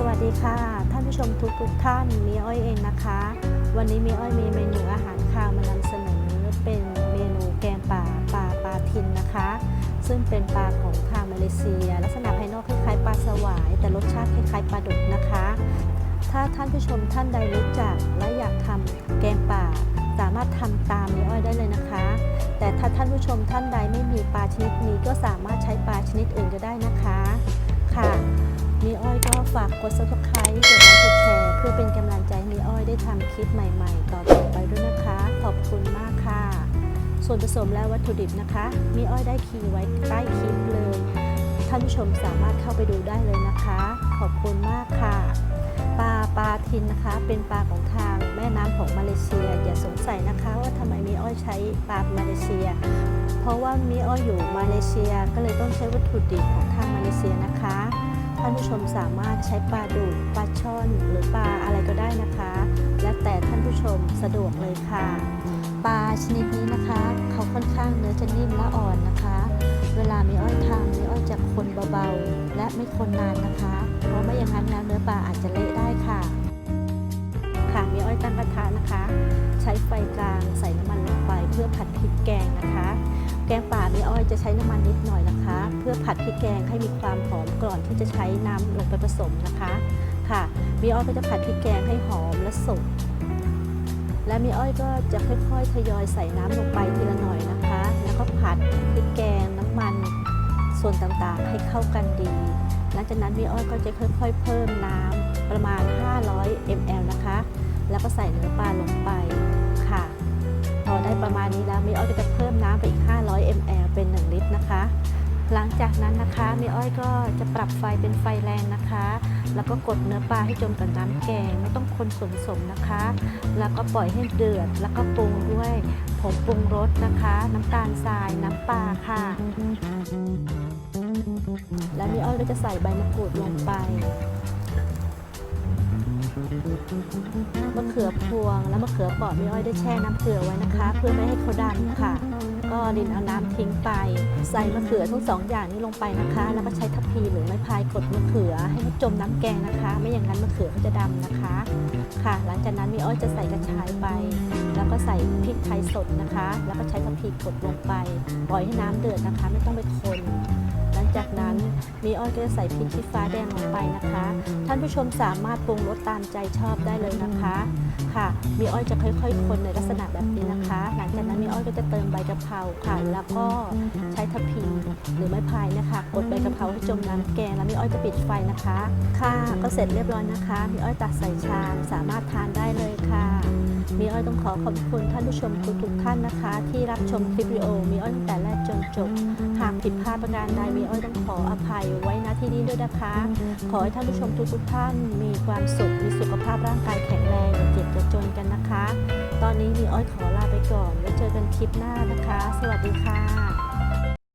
สวัสดีค่ะ ท่านผู้ชมทุกทุกท่านมีอ้อยเองนะคะ วันนี้มีอ้อยมีเมนูอาหารคาวมานำเสนอเป็นเมนูแกงป่าปลาปลาทินนะคะ ซึ่งเป็นปลาของทางมาเลเซีย ลักษณะภายนอกคล้ายๆปลาสวาย แต่รสชาติคล้ายๆปลาดุกนะคะ ถ้าท่านผู้ชมท่านใดรู้จักและอยากทำแกงป่า สามารถทำตามมีอ้อยได้เลยนะคะ แต่ถ้าท่านผู้ชมท่านใดไม่มีปลาชนิดนี้ก็สามารถใช้ปลาชนิดอื่นก็ได้นะคะค่ะมีอ้อย ฝากกด subscribe กดไลค์กดแชร์ เพื่อเป็นกำลังใจให้มีอ้อยได้ทำคลิปใหม่ๆ ต่อๆไปด้วยนะคะ ขอบคุณมากค่ะ ส่วนผสมและวัตถุดิบนะคะ มีอ้อยได้คีย์ไว้ใต้คลิปเลย ท่านผู้ชมสามารถเข้าไปดูได้เลยนะคะ ขอบคุณมากค่ะปลาปลาทินนะคะ เป็นปลาของทางแม่น้ำของมาเลเซีย อย่าสงสัยนะคะ ว่าทำไมมีอ้อยใช้ปลามาเลเซีย เพราะว่ามีอ้อยอยู่มาเลเซีย ก็เลยต้องใช้วัตถุดิบของทางมาเลเซียนะคะานผู้ชมสามารถใช้ปลาดุกปลาช่อน หรือปลาอะไรก็ได้นะคะ และแต่ท่านผู้ชมสะดวกเลยค่ะ ปลาชนิดนี้นะคะ เขาค่อนข้างเนื้อจะนิ่มและอ่อนนะคะ เวลามีอ้อยทำมีอ้อยจะคนเบาๆ และไม่คนนานนะคะ เพราะไม่อย่างนั้นแล้วเนื้อปลาอาจจะเละได้ค่ะค่ะมีอ้อยตั้งกระทะนะคะ ใช้ไฟกลางใส่น้ำมันลงไปเพื่อผัดพริกแกงนะคะ แกงป่า จะใช้น้ำมันนิดหน่อยนะคะ เพื่อผัดพริกแกงให้มีความหอมก่อนที่จะใช้น้ำลงไปผสมนะคะค่ะมีอ้อยก็จะผัดพริกแกงให้หอมและสุกและมีอ้อยก็จะค่อยๆทยอยใส่น้ำลงไปทีละหน่อยนะคะ แล้วก็ผัดพริกแกงน้ำมันส่วนต่างๆให้เข้ากันดีหลังจากนั้นมีอ้อยก็จะค่อย ๆ เพิ่มน้ำประมาณ 500 ml นะคะ แล้วก็ใส่เนื้อปลาลงไปค่ะ พอได้ประมาณนี้แล้วมีอ้อยก็จะ จากนั้นนะคะมีอ้อยก็จะปรับไฟเป็นไฟแรงนะคะ แล้วก็กดเนื้อปลาให้จมกับน้ำแกง ไม่ต้องคนส่วนผสมนะคะ แล้วก็ปล่อยให้เดือด แล้วก็ปรุงด้วยผงปรุงรสนะคะ น้ำตาลทรายน้ำปลาค่ะ แล้วมีอ้อยก็จะใส่ใบมะกรูดลงไปมะเขือพวงและมะเขือปราะมีอ้อยได้แช่น้ำเกลือไว้นะคะ เพื่อไม่ให้เขาดำค่ะ ก็ดินเอาน้ำทิ้งไป ใส่มะเขือทั้งสองอย่างนี้ลงไปนะคะ แล้วก็ใช้ทัพพีหรือไม้พายกดมะเขือให้มันจมน้ำแกงนะคะ ไม่อย่างนั้นมะเขือก็จะดำนะคะ ค่ะ หลังจากนั้นมีอ้อยจะใส่กระชายไป แล้วก็ใส่พริกไทยสดนะคะ แล้วก็ใช้ทัพพีกดลงไป ปล่อยให้น้ำเดือดนะคะ ไม่ต้องไปคน จากนั้นมีอ้อยก็จะใส่พริกชี้ฟ้าแดงลงไปนะคะ ท่านผู้ชมสามารถปรุงรสตามใจชอบได้เลยนะคะค่ะ มีอ้อยจะค่อย ๆ คนในลักษณะแบบนี้นะคะ หลังจากนั้นมีอ้อยก็จะเติมใบกะเพราค่ะแล้วก็ใช้ทัพพีหรือไม้พายนะคะกดใบกะเพราให้จมน้ำแกงแล้วมีอ้อยจะปิดไฟนะคะ ค่ะ ก็เสร็จเรียบร้อยนะคะ มีอ้อยตักใส่ชามสามารถทานได้เลยค่ะมีอ้อยต้องขอขอบคุณท่านผู้ชมทุกๆท่านนะคะ ที่รับชมคลิปวิดีโอมีอ้อยตั้งแต่แรกจนจบ หากผิดพลาดประการใดมีอ้อยต้องขออภัยไว้ณที่นี้ด้วยนะคะ ขอให้ท่านผู้ชมทุกๆท่านมีความสุข มีสุขภาพร่างกายแข็งแรงอย่าเจ็บอย่าจนกันนะคะ ตอนนี้มีอ้อยขอลาไปก่อน ไว้เจอกันคลิปหน้านะคะ สวัสดีค่ะ